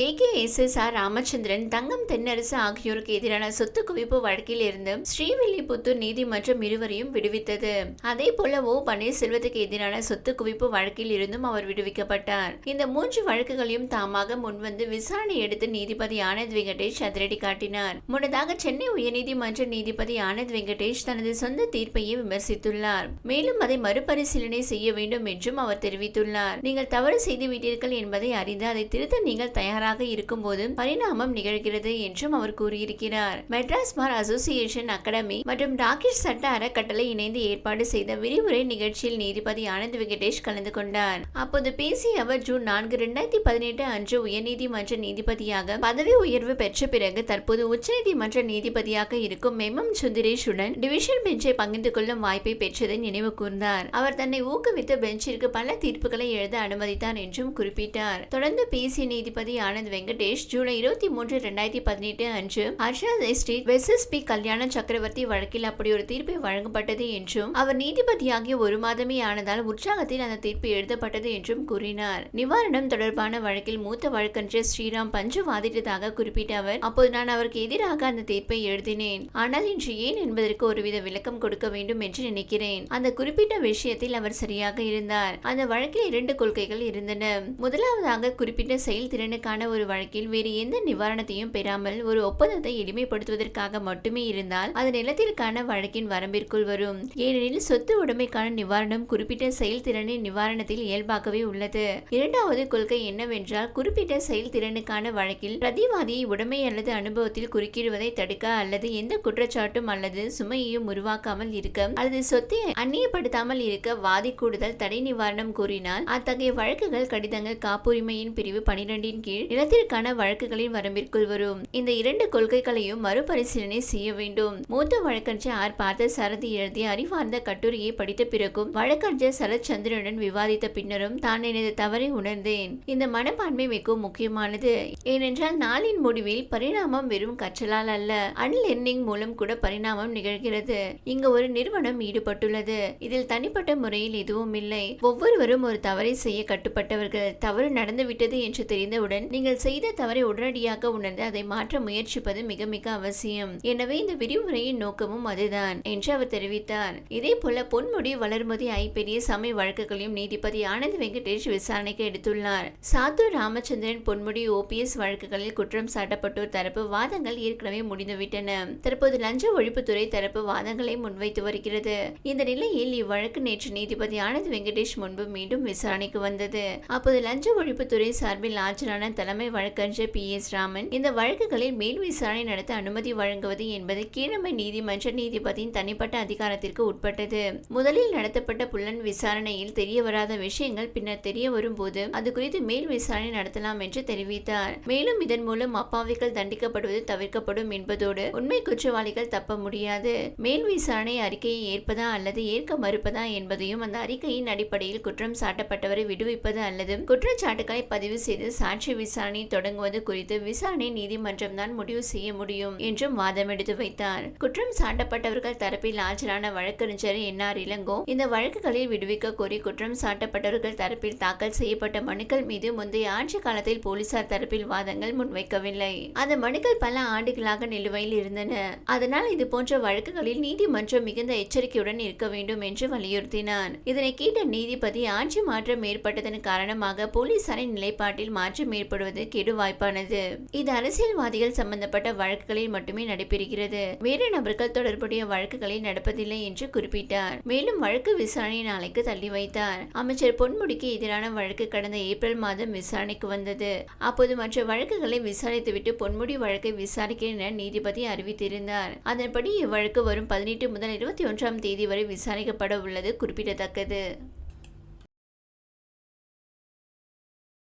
ஏகேஎஸ்எஸ்ஆர் ராமச்சந்திரன் தங்கம் தென்னரசு ஆகியோருக்கு எதிரான சொத்து குவிப்பு வழக்கில் இருந்து ஸ்ரீவில்லிபுத்தூர் நீதிமன்றம் இருவரையும் விடுவித்தது. அதே போல ஓ. பன்னீர்செல்வத்துக்கு எதிரான சொத்து குவிப்பு வழக்கில் இருந்தும் அவர் விடுவிக்கப்பட்டார். இந்த மூன்று வழக்குகளையும் தாமாக முன்வந்து விசாரணை எடுத்து நீதிபதி ஆனந்த் வெங்கடேஷ் அதிரடி காட்டினார். முன்னதாக சென்னை உயர்நீதிமன்ற நீதிபதி ஆனந்த் வெங்கடேஷ் தனது சொந்த தீர்ப்பையே விமர்சித்துள்ளார். மேலும் அதை மறுபரிசீலனை செய்ய வேண்டும் என்றும் அவர் தெரிவித்துள்ளார். நீங்கள் தவறு செய்துவிட்டீர்கள் என்பதை அறிந்து அதை திருத்த நீங்கள் தயாராக இருக்கும்போது பரிணாமம் நிகழ்கிறது என்றும் அவர் கூறியிருக்கிறார். மெட்ராஸ் பார் அசோசியேஷன் அகாடமி மற்றும் ராகேஷ் சட்ட அறக்கட்டளை இணைந்து ஏற்பாடு செய்த விரிவுரை நிகழ்ச்சியில் நீதிபதி ஆனந்த் வெங்கடேஷ் கலந்து கொண்டார். அப்போது பேசிய அவர் ஜூன் நான்கு இரண்டாயிரத்தி பதினெட்டு அன்று உயர்நீதிமன்ற நீதிபதியாக பதவி உயர்வு பெற்ற பிறகு தற்போது உச்சநீதிமன்ற நீதிபதியாக இருக்கும் மெமம் சுந்தரேஷுடன் டிவிஷன் பெஞ்சை பகிர்ந்து கொள்ளும் வாய்ப்பை பெற்றதை நினைவு கூர்ந்தார். அவர் தன்னை ஊக்குவித்து பெஞ்சிற்கு பல தீர்ப்புகளை எழுத அனுமதித்தார் என்றும் குறிப்பிட்டார். தொடர்ந்து பேசிய நீதிபதி ஆனந்த் வெங்கடேஷ் ஜூலை இருபத்தி மூன்று இரண்டாயிரத்தி பதினெட்டு அன்று ஹர்ஷாத் எஸ்டேட் வெசஸ் பி. கல்யாண சக்கரவர்த்தி வழக்கில் அப்படி ஒரு தீர்ப்பு வழங்கப்பட்டது என்றும் அவர் நீதிபதியாகிய ஒரு மாதமே ஆனதால் உற்சாகத்தில் அந்த தீர்ப்பு எழுதப்பட்டது என்றும் கூறினார். நிவாரணம் தொடர்பான வழக்கில் மூத்த வழக்கறிஞர் ஸ்ரீராம் பஞ்சு வாதிட்டதாக குறிப்பிட்ட அவர் அப்போது நான் அவருக்கு எதிராக அந்த தீர்ப்பை எழுதினேன். ஆனால் இன்று ஏன் என்பதற்கு ஒருவித விளக்கம் கொடுக்க வேண்டும் என்று நினைக்கிறேன். அந்த குறிப்பிட்ட விஷயத்தில் அவர் சரியாக இருந்தார். அந்த வழக்கில் இரண்டு கொள்கைகள் இருந்தன. முதலாவதாக குறிப்பிட்ட செயல்திறனுக்கான ஒரு வழக்கில் வேறு எந்த நிவாரணத்தையும் பெறாமல் ஒரு ஒப்பந்தத்தை எளிமைப்படுத்துவதற்காக மட்டுமே இருந்தால் அது நிலத்திற்கான வழக்கின் வரம்பிற்குள் வரும். ஏனெனில் சொத்து உடைமைக்கான நிவாரணம் குறிப்பிட்ட செயல்திறனின் நிவாரணத்தில் இயல்பாகவே உள்ளது. இரண்டாவது கொள்கை என்னவென்றால் குறிப்பிட்ட செயல்திறனுக்கான வழக்கில் பிரதிவாதியை உடைமை அல்லது அனுபவத்தில் குறுக்கிடுவதை தடுக்க அல்லது எந்த குற்றச்சாட்டும் அல்லது சுமையையும் உருவாக்காமல் இருக்க அல்லது சொத்தை அந்நியப்படுத்தாமல் இருக்க வாதி கூடுதல் தடை நிவாரணம் கூறினால் அத்தகைய வழக்குகள் கடிதங்கள் காப்புரிமையின் பிரிவு பனிரெண்டின் கீழ் நிலத்திற்கான வழக்குகளின் வரம்பிற்குள் வரும். இந்த இரண்டு கொள்கைகளையும் மறுபரிசீலனை செய்ய வேண்டும். மூத்த வழக்கறிஞர் ஆர். பார்த்த சரதி எழுதிய அறிவார்ந்த கட்டுரையை படித்த பிறகும் வழக்கறிஞர் சரத்சந்திரனுடன் விவாதித்த பின்னரும் தான் எனது தவறை உணர்ந்தேன். இந்த மனப்பான்மை மிகவும் முக்கியமானது. ஏனென்றால் நாளின் முடிவில் பரிணாமம் வெறும் கற்றலால் அல்ல அன்லெர்னிங் மூலம் கூட பரிணாமம் நிகழ்கிறது. இங்கு ஒரு நிறுவனம் ஈடுபட்டுள்ளது. இதில் தனிப்பட்ட முறையில் எதுவும் இல்லை. ஒவ்வொருவரும் ஒரு தவறை செய்ய கட்டுப்பட்டவர்கள். தவறு நடந்துவிட்டது என்று தெரிந்தவுடன் நீங்கள் செய்த தவறை உடனடியாக உணர்ந்து அதை மாற்ற முயற்சிப்பது மிக மிக அவசியம். எனவே இந்த விரிவுரையின் நோக்கமும் அதுதான் என்று அவர் தெரிவித்தார். இதே போல பொன்முடி வளர்மதி ஐ பெரிய சமய வழக்குகளையும் நீதிபதி ஆனந்த் வெங்கடேஷ் விசாரணைக்கு எடுத்துள்ளார். சாத்து ராமச்சந்திரன் பொன்முடி ஓபிஎஸ் வழக்குகளில் குற்றம் சாட்டப்பட்டோர் தரப்பு வாதங்கள் ஏற்கனவே முடிந்துவிட்டன. தற்போது லஞ்ச ஒழிப்புத்துறை தரப்பு வாதங்களை முன்வைத்து வருகிறது. இந்த நிலையில் இவ்வழக்கு நேற்று நீதிபதி ஆனந்த் வெங்கடேஷ் முன்பு மீண்டும் விசாரணைக்கு வந்தது. அப்போது லஞ்ச ஒழிப்புத்துறை சார்பில் ஆஜரான தலை தலைமை வழக்கறிஞர் பி. எஸ். ராமன் இந்த வழக்குகளில் மேல் விசாரணை நடத்த அனுமதி வழங்குவது என்பது கீழமை நீதிமன்ற நீதிபதியின் தனிப்பட்ட அதிகாரத்திற்கு உட்பட்டது. முதலில் நடத்தப்பட்ட புலன் விசாரணையில் தெரிய வராத விஷயங்கள் பின்னர் தெரிய வரும்போது அது குறித்து மேல் விசாரணை நடத்தலாம் என்று தெரிவித்தார். மேலும் இதன் மூலம் அப்பாவிகள் தண்டிக்கப்படுவது தவிர்க்கப்படும் என்பதோடு உண்மை குற்றவாளிகள் தப்ப முடியாது. மேல் விசாரணை அறிக்கையை ஏற்பதா அல்லது ஏற்க மறுப்பதா என்பதையும் அந்த அறிக்கையின் அடிப்படையில் குற்றம் சாட்டப்பட்டவரை விடுவிப்பது அல்லது குற்றச்சாட்டுகளை பதிவு செய்து சாட்சி விசாரணை தொடங்குவது குறித்து விசாரணை நீதிமன்றம் தான் முடிவு செய்ய முடியும் என்றும் வாதம் எடுத்து வைத்தார். குற்றம் சாட்டப்பட்டவர்கள் தரப்பில் ஆஜரான வழக்கறிஞர் என்ஆர் இளங்கோ இந்த வழக்குகளில் விடுவிக்க கோரி குற்றம் சாட்டப்பட்டவர்கள் தரப்பில் தாக்கல் செய்யப்பட்ட மனுக்கள் மீது முந்தைய ஆட்சி காலத்தில் போலீசார் தரப்பில் வாதங்கள் முன்வைக்கவில்லை. அந்த மனுக்கள் பல ஆண்டுகளாக நிலுவையில் இருந்தன. அதனால் இது போன்ற வழக்குகளில் நீதிமன்றம் மிகுந்த எச்சரிக்கையுடன் இருக்க வேண்டும் என்று வலியுறுத்தினார். இதனை கேட்ட நீதிபதி ஆட்சி மாற்றம் ஏற்பட்டதன் காரணமாக போலீசாரின் நிலைப்பாட்டில் மாற்றம் ஏற்படுவது கெடு வாய்ப்பானது. இது அரசியல்வாதிகள் சம்பந்தப்பட்ட வழக்குகளில் மட்டுமே நடைபெறுகிறது. வேறு நபர்கள் தொடர்புடைய வழக்குகளில் நடப்பதில்லை என்று குறிப்பிட்டார். மேலும் வழக்கு விசாரணை நாளைக்கு தள்ளி வைத்தார். அமைச்சர் பொன்முடிக்கு எதிரான வழக்கு கடந்த ஏப்ரல் மாதம் விசாரணைக்கு வந்தது. அப்போது மற்ற வழக்குகளை விசாரித்துவிட்டு பொன்முடி வழக்கை விசாரிக்கிறேன் என நீதிபதி அறிவித்திருந்தார். அதன்படி இவ்வழக்கு வரும் பதினெட்டு முதல் இருபத்தி ஒன்றாம் தேதி வரை விசாரிக்கப்பட உள்ளது குறிப்பிடத்தக்கது.